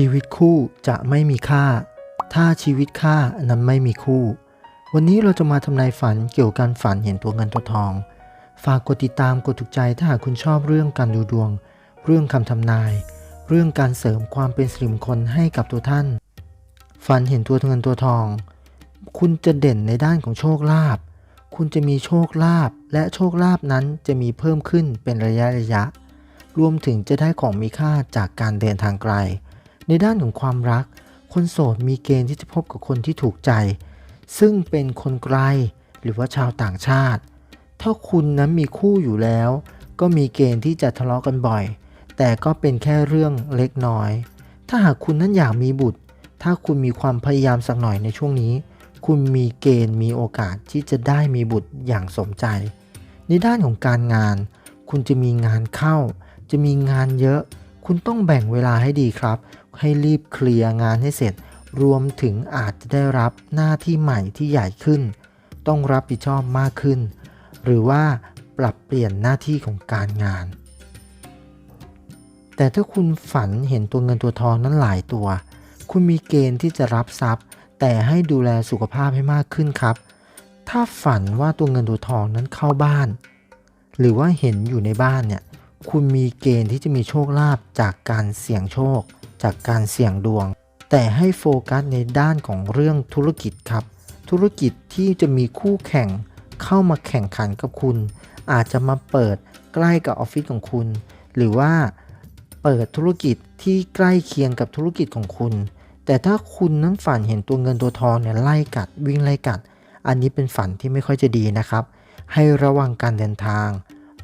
ชีวิตคู่จะไม่มีค่า ถ้าชีวิตค่านั้นไม่มีคู่ วันนี้เราจะมาทำนายฝันเกี่ยวกับการฝันเห็นตัวเงินตัวทอง ฝากกดติดตามกดถูกใจถ้าหากคุณชอบเรื่องการดูดวง เรื่องคำทำนาย เรื่องการเสริมความเป็นสิริมงคลให้กับตัวท่าน ฝันเห็นตัวเงินตัวทอง คุณจะเด่นในด้านของโชคลาภคุณจะมีโชคลาภและโชคลาภนั้นจะมีเพิ่มขึ้นเป็นระยะระยะ รวมถึงจะได้ของมีค่าจากการเดินทางไกล ในด้านของความรัก คนโสดมีเกณฑ์ที่จะพบกับคนที่ถูกใจ ซึ่งเป็นคนไกลหรือว่าชาวต่างชาติ ถ้าคุณนั้นมีคู่อยู่แล้ว ก็มีเกณฑ์ที่จะทะเลาะกันบ่อย แต่ก็เป็นแค่เรื่องเล็กน้อย ถ้าหากคุณนั้นอยากมีบุตร ถ้าคุณมีความพยายามสักหน่อยในช่วงนี้ คุณมีเกณฑ์มีโอกาสที่จะได้มีบุตรอย่างสมใจ ในด้านของการงาน คุณจะมีงานเข้า จะมีงานเยอะ คุณต้องแบ่งเวลาให้ดีครับ ให้รีบเคลียร์งานให้เสร็จ รวมถึงอาจจะได้รับหน้าที่ใหม่ที่ใหญ่ขึ้น ต้องรับผิดชอบมากขึ้น หรือว่าปรับเปลี่ยนหน้าที่ของการงาน แต่ถ้าคุณฝันเห็นตัวเงินตัวทองนั้นหลายตัว คุณมีเกณฑ์ที่จะรับทรัพย์ แต่ให้ดูแลสุขภาพให้มากขึ้นครับ ถ้าฝันว่าตัวเงินตัวทองนั้นเข้าบ้าน หรือว่าเห็นอยู่ในบ้านเนี่ย คุณมีเกณฑ์ที่จะมีโชคลาภจากการเสี่ยงโชค จากการเสี่ยงดวง แต่ให้โฟกัสในด้านของเรื่องธุรกิจครับ ธุรกิจที่จะมีคู่แข่งเข้ามาแข่งขันกับคุณ อาจจะมาเปิดใกล้กับออฟฟิศของคุณ หรือว่าเปิดธุรกิจที่ใกล้เคียงกับธุรกิจของคุณ แต่ถ้าคุณนั้นฝันเห็นตัวเงินตัวทองเนี่ยไล่กัดวิ่งไล่กัด อันนี้เป็นฝันที่ไม่ค่อยจะดีนะครับ ให้ระวังการเดินทาง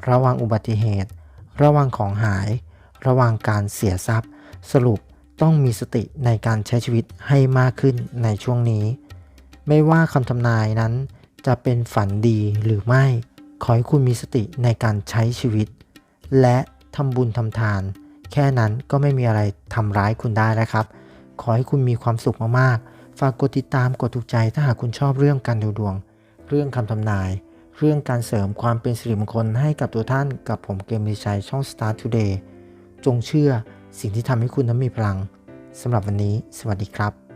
ระวังอุบัติเหตุ ระวังของหาย ระวังการเสียทรัพย์ สรุปต้องมีสติในการใช้ชีวิตให้มากขึ้นในช่วงนี้ ไม่ว่าคำทำนายนั้น จะเป็นฝันดีหรือไม่ ขอให้คุณมีสติในการใช้ชีวิต และทำบุญทำทาน แค่นั้นก็ไม่มีอะไรทำร้ายคุณได้นะครับ ขอให้คุณมีความสุขมากๆ ฝากกดติดตามกดถูกใจถ้าหากคุณชอบเรื่องการดูดวง เรื่องคำทำนาย เรื่องการเสริมความเป็นสิริมงคลให้กับตัวท่านกับผมเกมดีชัยช่อง Start Today จงเชื่อสิ่งที่ทำให้คุณนั้นมีพลังสำหรับวันนี้ สวัสดีครับ